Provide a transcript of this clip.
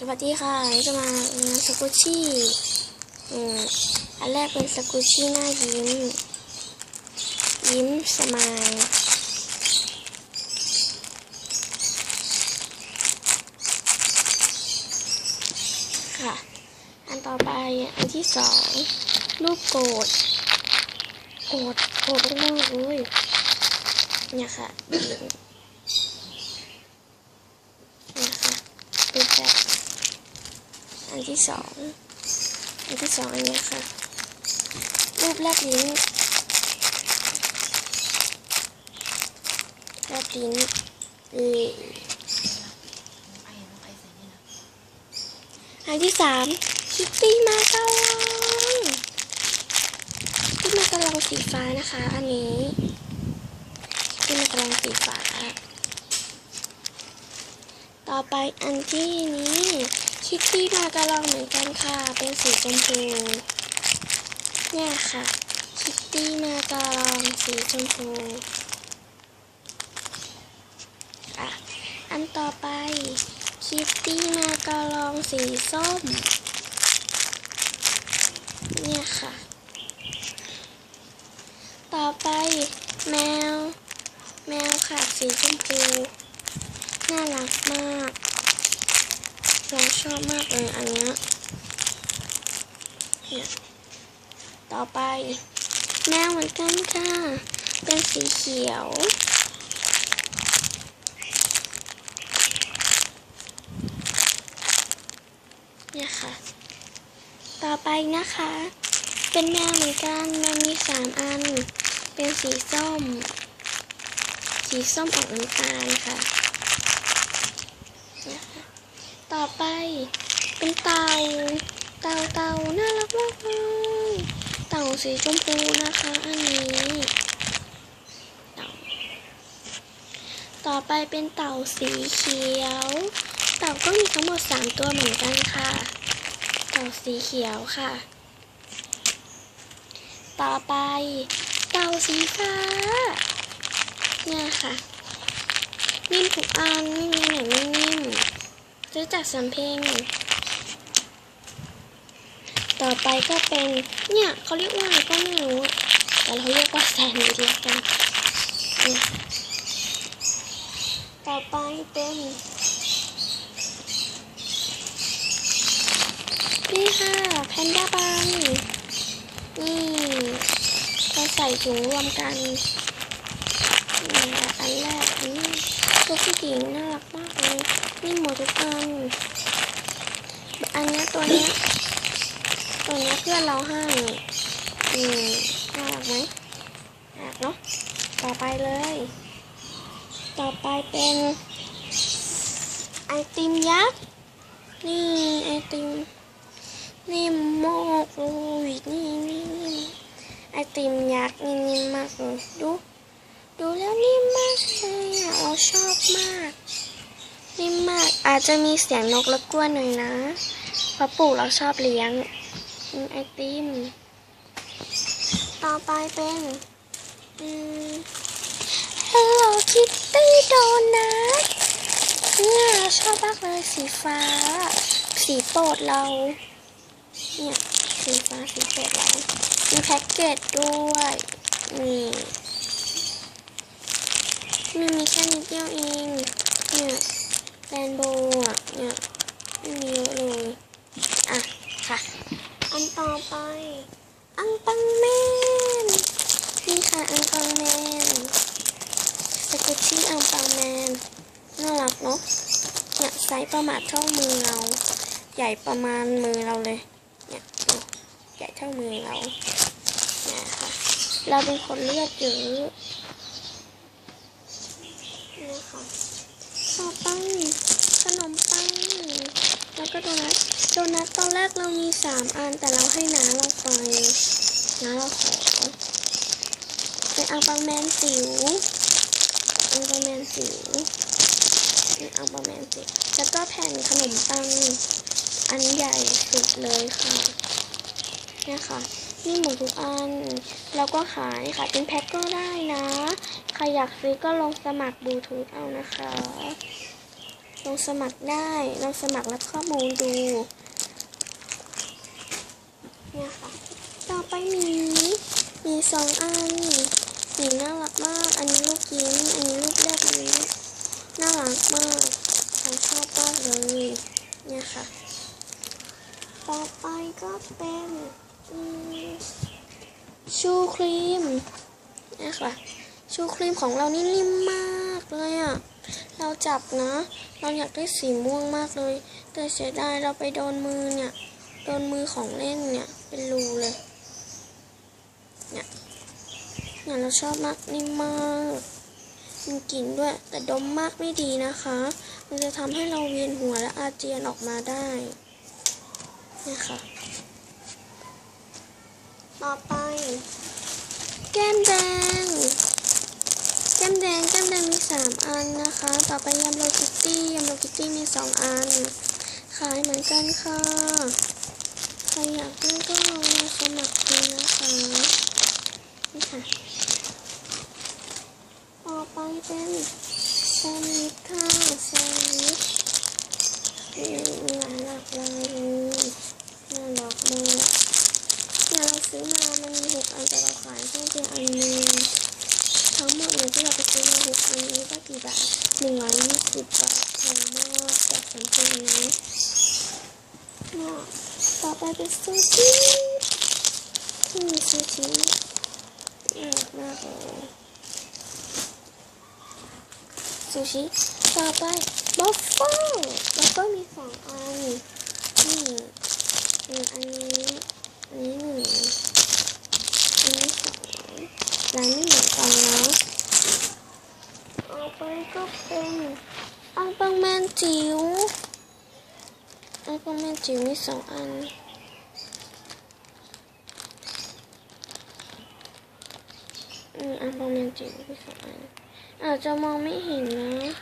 สวัสดีค่ะวันนี้จะมาเรียนสกุชี่ออันแรกเป็นสกุชี่หน้ายิ้ม ยิ้มสมายค่ะ อันต่อไปอันที่สองรูปโกรธโกรธโกรธมากๆเลยเนี่ยค่ะเนี่ยค่ะรูปแบบ อันที่สองอันที่สองอันนี้ค่ะ รูปแรกลิ้นแรกลิ้นเอออันที่สามคิตตี้มากะลองคิตตี้มากะลองสีฟ้านะคะ อันนี้คิตตี้มากะลองสีฟ้า ต่อไปอันที่นี้ คิตตี้มากระลองเหมือนกันค่ะ เป็นสีชมพู เนี่ยค่ะ คิตตี้มากระลองสีชมพูอะอันต่อไป คิตตี้มากระลองสีส้ม เนี่ยค่ะ ต่อไปแมว แมวค่ะสีชมพู น่ารักมาก เราชอบมากเลยอันเนี้ยเนี่ยต่อไป แมวเหมือนกันค่ะ เป็นสีเขียว เนี่ยค่ะ ต่อไปนะคะ เป็นแมวเหมือนกันแมวมีสามอัน เป็นสีส้ม สีส้มออกน้ำตาลค่ะเนี่ยค่ะ ต่อไป เป็นเต่า เต่าเต่าน่ารักมากเลยเต่าสีชมพูนะคะอันนี้เต่าต่อไปเป็นเต่าสีเขียว เต่าก็มีทั้งหมดสามตัวเหมือนกันค่ะ เต่าสีเขียวค่ะ ต่อไป เต่าสีฟ้า เนี่ยค่ะ นิ่มทุกอันไม่มีไหนไม่นิ่ม ซื้อจากสำเพ็ง ต่อไปก็เป็น เนี่ยเขาเรียกว่าก็ไม่รู้แต่เราเรียกว่าแซนด์วิชแล้วกัน ต่อไปเป็นนี่ค่ะแพนด้าบังนี่เราใส่ถุงรวมกันนี่อันแรกนนี้ตัวผู้หญิงน่ารักมาก นี่หมดทุกอัน อันนี้ตัวนี้ ตัวนี้เพื่อนเราให้อืมน่ารักไหมน่ารักเนาะ ต่อไปเลย ต่อไปเป็นไอติมยักษ์ นี่ไอติมนิ่มมากเลยนี่นี่นี่ไอติมยักษ์นี่นิ่มมากเลยดู ดูแล้วนิ่มมากเลยอะเราชอบมาก นิ่มมากอาจจะมีเสียงนกรบกวนหน่อยนะเพราะปู่เราชอบเลี้ยงไอติม ต่อไปเป็นอืม Hello Kitty Donut เนี่ยชอบมากเลยสีฟ้า สีโปรดเรา เนี่ยสีฟ้าสีโปรดเรา มีแพ็กเกจด้วยนี่มันมีแค่นิดเดียวเองเนี่ย แรนโบอะเนี่ยไม่มีเยอะเลยอะค่ะ อันต่อไป อังปังแมนนี่ค่ะอังปังแมนสกุชชี่อังปังแมนน่ารักเนาะเนี่ยไซส์ประมาณเท่ามือเรา ใหญ่ประมาณมือเราเลยเนี่ยใหญ่เท่ามือเราเนี่ยค่ะเราเป็นคนเลือดเยอะนี่ค่ะ ต่อไป ขนมปัง แล้วก็โดนัท โดนัทตอนแรกเรามีสามอัน แต่เราให้น้าเราไปน้าเราขอเป็นอังปังแมนสิวอังปังแมนสิวเป็นอังปังแมนสิวแล้วก็แผ่นขนมปัง อันใหญ่สุดเลยค่ะเนี่ยค่ะ นี่หมดทุกอัน แล้วก็ขายค่ะ เป็นแพ็คก็ได้นะ ใครอยากซื้อก็ลงสมัครบลูทูธเอานะคะ ลงสมัครได้ลองสมัครรับข้อมูลดูเนี่ยค่ะ ต่อไปมีมีสองอันหมีน่ารักมาก อันนี้ลูกยิ้มอันนี้ลูกแรกนี้น่ารักมากฉันชอบมากเลย เนี่ยค่ะ ต่อไปก็เป็น ชูครีมเนี่ยค่ะชูครีมของเรานี่นิ่มมากเลยอะ่ะ เราจับนะ เราอยากได้สีม่วงมากเลย แต่เสียดายเราไปโดนมือเนี่ย โดนมือของเล่นเนี่ย เป็นรูเลย เนี่ย เนี่ยเราชอบมากนิ่มมากมีกลิ่นด้วย แต่ดมมากไม่ดีนะคะ มันจะทำให้เราเวียนหัวและอาเจียนออกมาได้ เนี่ยค่ะ ต่อไป แก้มแดง แก้มแดง แก้มแดงมีสามอันนะคะ ต่อไปยำโลคิตตี้ยำโลคิตตี้มีสองอัน ขายเหมือนกันค่ะ ใครอยากได้ก็ลองมาสมัครดูนะคะ นี่ค่ะ ต่อไปเป็นแซนด์วิชค่ะแซนด์วิชมีมีหลายหลากหลายเลยน่ารักมาก เนี่ยเราซื้อมา มันมีหกอันแต่เราขายแค่เพียงอันนึงทั้งหมดเนี่ยที่เราไปซื้อมาหกอันนี้ก็กี่บาทหนึ่งร้อยยี่สิบบาทแพงมากจากสันตินะเนี่ยต่อไปเป็นซูชิที่มีซูชิน่ารักมากเลยซูชิต่อไปบัฟเฟิลบัฟเฟิลมีสองอันนี่หนึ่งอันนี้ อันนี้หนึ่งอันนี้สองลายไม่เหมือนกันนะต่อไปก็เป็นอังปังแมนจิ๋ว อังปังแมนจิ๋วมีสองอันอืมอังปังแมนจิ๋วมีสองอัน อาจจะมองไม่เห็นนะ